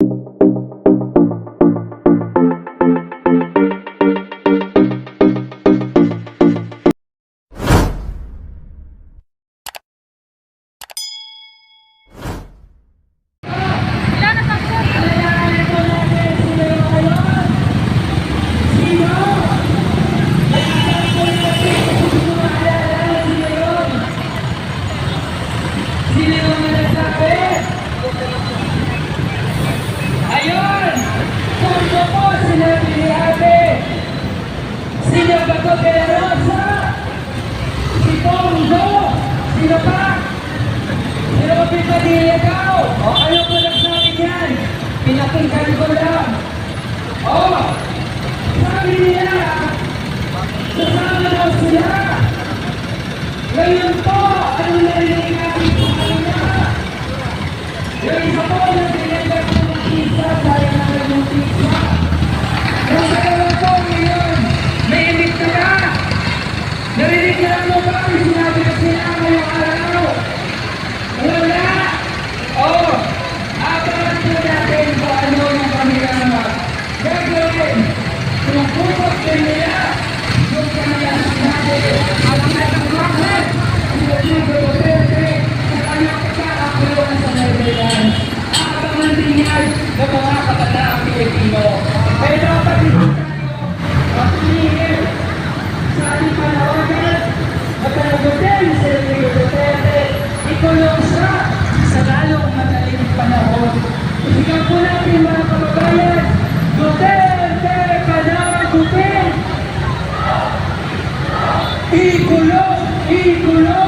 you. Pinakinggan ko lang. O, sabi nila, sasama daw sila. Ngayon po, ano narinig natin po kanina? Yung isa po na ng mga kabataang Pilipino. Kaya dapat ipagkakas sa ating panawagan at panagutin si Rodrigo Duterte ikulong siya sa lalong madaling panahon. Ikaw po natin mga kababayan, Duterte, panagutin! Ikulong! Ikulong!